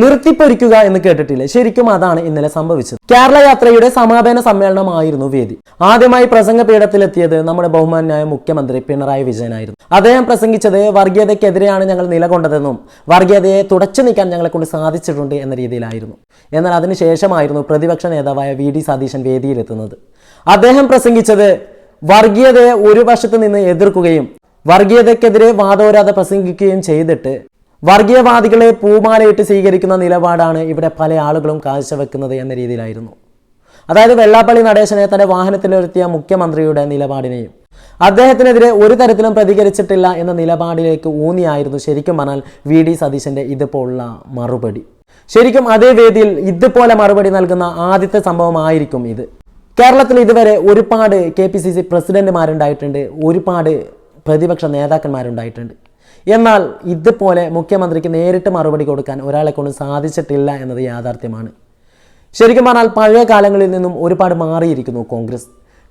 നിർത്തിപ്പൊരിക്കുക എന്ന് കേട്ടിട്ടില്ലേ? ശരിക്കും അതാണ് ഇന്നലെ സംഭവിച്ചത്. കേരള യാത്രയുടെ സമാപന സമ്മേളനമായിരുന്നു വേദി. ആദ്യമായി പ്രസംഗ പീഠത്തിലെത്തിയത് നമ്മുടെ ബഹുമാനായ മുഖ്യമന്ത്രി പിണറായി വിജയനായിരുന്നു. അദ്ദേഹം പ്രസംഗിച്ചത് വർഗീയതയ്ക്കെതിരെയാണ് ഞങ്ങൾ നിലകൊണ്ടതെന്നും വർഗീയതയെ തുടച്ചു നീക്കാൻ ഞങ്ങളെ കൊണ്ട് സാധിച്ചിട്ടുണ്ട് എന്ന രീതിയിലായിരുന്നു. എന്നാൽ അതിനുശേഷമായിരുന്നു പ്രതിപക്ഷ നേതാവായ വി ഡി സതീശൻ വേദിയിലെത്തുന്നത്. അദ്ദേഹം പ്രസംഗിച്ചത് വർഗീയതയെ ഒരു വശത്ത് നിന്ന് എതിർക്കുകയും വർഗീയതയ്ക്കെതിരെ വാദോരാതെ പ്രസംഗിക്കുകയും ചെയ്തിട്ട് വർഗീയവാദികളെ പൂമാലയിട്ട് സ്വീകരിക്കുന്ന നിലപാടാണ് ഇവിടെ പല ആളുകളും കാഴ്ചവെക്കുന്നത് എന്ന രീതിയിലായിരുന്നു. അതായത് വെള്ളാപ്പള്ളി നടേശനെ തന്റെ വാഹനത്തിലിരുത്തിയ മുഖ്യമന്ത്രിയുടെ നിലപാടിനെയും അദ്ദേഹത്തിനെതിരെ ഒരു തരത്തിലും പ്രതികരിച്ചിട്ടില്ല എന്ന നിലപാടിലേക്ക് ഊന്നിയായിരുന്നു ശരിക്കും പറഞ്ഞാൽ വി ഡി സതീശന്റെ ഇതുപോലുള്ള മറുപടി. ശരിക്കും അതേ വേദിയിൽ ഇതുപോലെ മറുപടി നൽകുന്ന ആദ്യത്തെ സംഭവമായിരിക്കും ഇത്. കേരളത്തിൽ ഇതുവരെ ഒരുപാട് കെ പി സി സി പ്രസിഡന്റുമാരുണ്ടായിട്ടുണ്ട് ഒരുപാട് പ്രതിപക്ഷ നേതാക്കന്മാരുണ്ടായിട്ടുണ്ട്. എന്നാൽ ഇതുപോലെ മുഖ്യമന്ത്രിക്ക് നേരിട്ട് മറുപടി കൊടുക്കാൻ ഒരാളെ കൊണ്ട് സാധിച്ചിട്ടില്ല എന്നത് യാഥാർത്ഥ്യമാണ്. ശരിക്കും പറഞ്ഞാൽ പഴയ കാലങ്ങളിൽ നിന്നും ഒരുപാട് മാറിയിരിക്കുന്നു കോൺഗ്രസ്.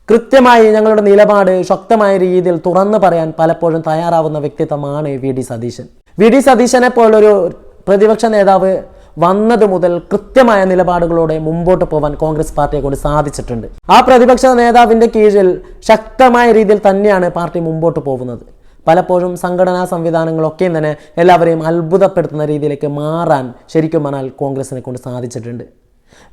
കൃത്യമായി ഞങ്ങളുടെ നിലപാട് ശക്തമായ രീതിയിൽ തുറന്നു പറയാൻ പലപ്പോഴും തയ്യാറാവുന്ന വ്യക്തിത്വമാണ് V D Satheesan. V D സതീശനെ പോലൊരു പ്രതിപക്ഷ നേതാവ് വന്നത് മുതൽ കൃത്യമായ നിലപാടുകളോടെ മുമ്പോട്ട് പോവാൻ കോൺഗ്രസ് പാർട്ടിയെ കൊണ്ട് സാധിച്ചിട്ടുണ്ട്. ആ പ്രതിപക്ഷ നേതാവിന്റെ കീഴിൽ ശക്തമായ രീതിയിൽ തന്നെയാണ് പാർട്ടി മുമ്പോട്ട് പോകുന്നത്. പലപ്പോഴും സംഘടനാ സംവിധാനങ്ങളൊക്കെയും തന്നെ എല്ലാവരെയും അത്ഭുതപ്പെടുത്തുന്ന രീതിയിലേക്ക് മാറാൻ ശരിക്കും പറഞ്ഞാൽ കോൺഗ്രസിനെ കൊണ്ട് സാധിച്ചിട്ടുണ്ട്.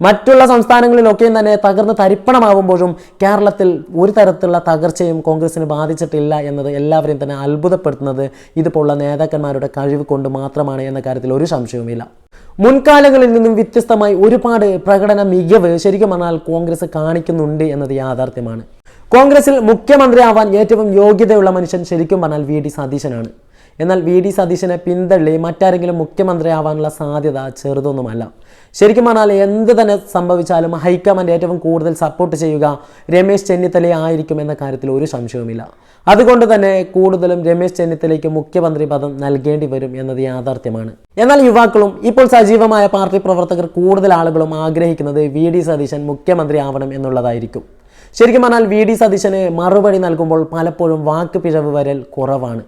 മറ്റുള്ള സംസ്ഥാനങ്ങളിലൊക്കെയും തന്നെ തകർന്ന് തരിപ്പണമാകുമ്പോഴും കേരളത്തിൽ ഒരു തരത്തിലുള്ള തകർച്ചയും കോൺഗ്രസിന് ബാധിച്ചിട്ടില്ല എന്നത് എല്ലാവരെയും തന്നെ അത്ഭുതപ്പെടുത്തുന്നത് ഇതുപോലുള്ള നേതാക്കന്മാരുടെ കഴിവ് കൊണ്ട് മാത്രമാണ് എന്ന കാര്യത്തിൽ ഒരു സംശയവുമില്ല. മുൻകാലങ്ങളിൽ നിന്നും വ്യത്യസ്തമായി ഒരുപാട് പ്രകടന മികവ് ശരിക്കും പറഞ്ഞാൽ കോൺഗ്രസ് കാണിക്കുന്നുണ്ട് എന്നത് യാഥാർത്ഥ്യമാണ്. കോൺഗ്രസിൽ മുഖ്യമന്ത്രിയാവാൻ ഏറ്റവും യോഗ്യതയുള്ള മനുഷ്യൻ ശരിക്കും പറഞ്ഞാൽ വി ഡി സതീശനാണ്. എന്നാൽ വി ഡി സതീശനെ പിന്തള്ളി മറ്റാരെങ്കിലും മുഖ്യമന്ത്രിയാവാനുള്ള സാധ്യത ചെറുതൊന്നുമല്ല. ശരിക്കും പറഞ്ഞാൽ എന്ത് തന്നെ സംഭവിച്ചാലും ഹൈക്കമാൻഡ് ഏറ്റവും കൂടുതൽ സപ്പോർട്ട് ചെയ്യുക രമേശ് ചെന്നിത്തല ആയിരിക്കും എന്ന കാര്യത്തിൽ ഒരു സംശയവുമില്ല. അതുകൊണ്ട് തന്നെ കൂടുതലും രമേശ് ചെന്നിത്തലയ്ക്ക് മുഖ്യമന്ത്രി പദം നൽകേണ്ടി വരും എന്നത് യാഥാർത്ഥ്യമാണ്. എന്നാൽ യുവാക്കളും ഇപ്പോൾ സജീവമായ പാർട്ടി പ്രവർത്തകർ കൂടുതൽ ആളുകളും ആഗ്രഹിക്കുന്നത് വി ഡി സതീശൻ മുഖ്യമന്ത്രി ആവണം എന്നുള്ളതായിരിക്കും. ശരിക്കും പറഞ്ഞാൽ വി ഡി സതീശന് മറുപടി നൽകുമ്പോൾ പലപ്പോഴും വാക്ക് പിഴവ് വരൽ കുറവാണ്.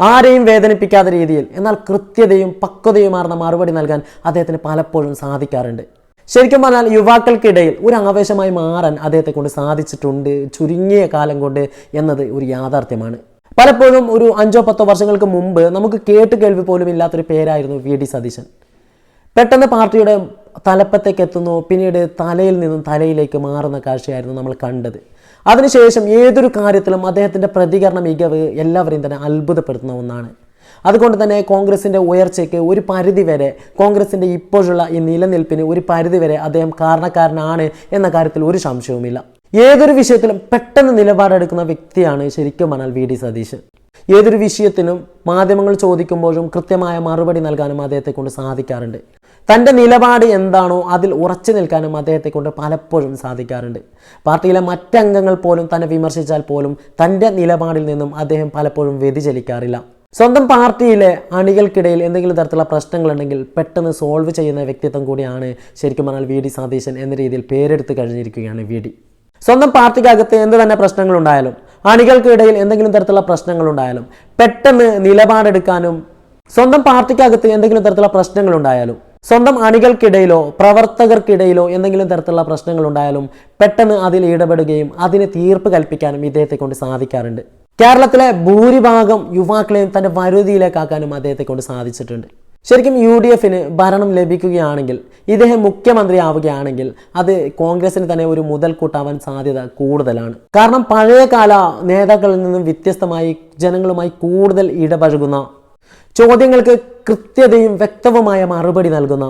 ആരെയും വേദനിപ്പിക്കാത്ത രീതിയിൽ എന്നാൽ കൃത്യതയും പക്വതയുമാർന്ന മറുപടി നൽകാൻ അദ്ദേഹത്തിന് പലപ്പോഴും സാധിക്കാറുണ്ട്. ശരിക്കും പറഞ്ഞാൽ യുവാക്കൾക്കിടയിൽ ഒരു ആവേശമായി മാറാൻ അദ്ദേഹത്തെ കൊണ്ട് സാധിച്ചിട്ടുണ്ട് ചുരുങ്ങിയ കാലം കൊണ്ട് എന്നത് ഒരു യാഥാർത്ഥ്യമാണ്. പലപ്പോഴും ഒരു അഞ്ചോ പത്തോ വർഷങ്ങൾക്ക് മുമ്പ് നമുക്ക് കേട്ട് കേൾവി പോലും ഇല്ലാത്തൊരു പേരായിരുന്നു വി ഡി സതീശൻ. പെട്ടെന്ന് പാർട്ടിയുടെ തലപ്പത്തേക്ക് എത്തുന്നു പിന്നീട് തലയിൽ നിന്നും തലയിലേക്ക് മാറുന്ന കാഴ്ചയായിരുന്നു നമ്മൾ കണ്ടത്. അതിനുശേഷം ഏതൊരു കാര്യത്തിലും അദ്ദേഹത്തിന്റെ പ്രതികരണ മികവ് എല്ലാവരെയും തന്നെ അത്ഭുതപ്പെടുത്തുന്ന ഒന്നാണ്. അതുകൊണ്ട് തന്നെ കോൺഗ്രസിന്റെ ഉയർച്ചയ്ക്ക് ഒരു പരിധി വരെ കോൺഗ്രസിന്റെ ഇപ്പോഴുള്ള ഈ നിലനിൽപ്പിന് ഒരു പരിധി വരെ അദ്ദേഹം കാരണക്കാരനാണ് എന്ന കാര്യത്തിൽ ഒരു സംശയവുമില്ല. ഏതൊരു വിഷയത്തിലും പെട്ടെന്ന് നിലപാടെടുക്കുന്ന വ്യക്തിയാണ് ശരിക്കും പറഞ്ഞാൽ വി. ഡി. സതീശൻ. ഏതൊരു വിഷയത്തിനും മാധ്യമങ്ങൾ ചോദിക്കുമ്പോഴും കൃത്യമായ മറുപടി നൽകാനും അദ്ദേഹത്തെ കൊണ്ട് സാധിക്കാറുണ്ട്. തന്റെ നിലപാട് എന്താണോ അതിൽ ഉറച്ചു നിൽക്കാനും അദ്ദേഹത്തെ കൊണ്ട് പലപ്പോഴും സാധിക്കാറുണ്ട്. പാർട്ടിയിലെ മറ്റംഗങ്ങൾ പോലും തന്നെ വിമർശിച്ചാൽ പോലും തന്റെ നിലപാടിൽ നിന്നും അദ്ദേഹം പലപ്പോഴും വ്യതിചലിക്കാറില്ല. സ്വന്തം പാർട്ടിയിലെ അണികൾക്കിടയിൽ എന്തെങ്കിലും തരത്തിലുള്ള പ്രശ്നങ്ങളുണ്ടെങ്കിൽ പെട്ടെന്ന് സോൾവ് ചെയ്യുന്ന വ്യക്തിത്വം കൂടിയാണ് ശരിക്കും പറഞ്ഞാൽ വി. ഡി. സതീശൻ എന്ന രീതിയിൽ പേരെടുത്ത് കഴിഞ്ഞിരിക്കുകയാണ് വി. ഡി. സ്വന്തം പാർട്ടിക്കകത്ത് എന്ത് തന്നെ പ്രശ്നങ്ങളുണ്ടായാലും അണികൾക്കിടയിൽ എന്തെങ്കിലും തരത്തിലുള്ള പ്രശ്നങ്ങൾ ഉണ്ടായാലും പെട്ടെന്ന് നിലപാടെടുക്കാനും സ്വന്തം പാർട്ടിക്കകത്ത് എന്തെങ്കിലും തരത്തിലുള്ള പ്രശ്നങ്ങൾ ഉണ്ടായാലും സ്വന്തം അണികൾക്കിടയിലോ പ്രവർത്തകർക്കിടയിലോ എന്തെങ്കിലും തരത്തിലുള്ള പ്രശ്നങ്ങൾ ഉണ്ടായാലും പെട്ടെന്ന് അതിൽ ഇടപെടുകയും അതിന് തീർപ്പ് കൽപ്പിക്കാനും ഇദ്ദേഹത്തെ കൊണ്ട് സാധിക്കാറുണ്ട്. കേരളത്തിലെ ഭൂരിഭാഗം യുവാക്കളെയും തന്റെ വരുതിയിലേക്കാക്കാനും അദ്ദേഹത്തെ കൊണ്ട് സാധിച്ചിട്ടുണ്ട്. ശരിക്കും യു ഡി എഫിന് ഭരണം ലഭിക്കുകയാണെങ്കിൽ ഇദ്ദേഹം മുഖ്യമന്ത്രി ആവുകയാണെങ്കിൽ അത് കോൺഗ്രസിന് തന്നെ ഒരു മുതൽക്കൂട്ടാവാൻ സാധ്യത കൂടുതലാണ്. കാരണം പഴയകാല നേതാക്കളിൽ നിന്നും വ്യത്യസ്തമായി ജനങ്ങളുമായി കൂടുതൽ ഇടപഴകുന്ന ചോദ്യങ്ങൾക്ക് കൃത്യതയും വ്യക്തവുമായ മറുപടി നൽകുന്ന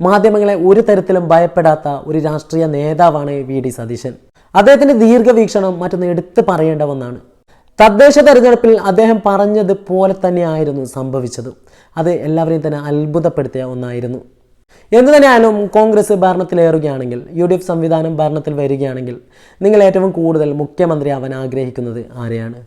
മാധ്യമങ്ങളെ ഒരു തരത്തിലും ഭയപ്പെടാത്ത ഒരു രാഷ്ട്രീയ നേതാവാണ് വി ഡി സതീശൻ. അദ്ദേഹത്തിന്റെ ദീർഘവീക്ഷണം മറ്റൊന്ന് എടുത്തു പറയേണ്ട ഒന്നാണ്. തദ്ദേശ തെരഞ്ഞെടുപ്പിൽ അദ്ദേഹം പറഞ്ഞതുപോലെ തന്നെയായിരുന്നു സംഭവിച്ചത്. അത് എല്ലാവരെയും തന്നെ അത്ഭുതപ്പെടുത്തിയ ഒന്നായിരുന്നു. എന്തു തന്നെയായാലും കോൺഗ്രസ് ഭരണത്തിലേറുകയാണെങ്കിൽ യു ഡി എഫ് സംവിധാനം ഭരണത്തിൽ വരികയാണെങ്കിൽ നിങ്ങൾ ഏറ്റവും കൂടുതൽ മുഖ്യമന്ത്രിയാവാൻ ആഗ്രഹിക്കുന്നത് ആരെയാണ്?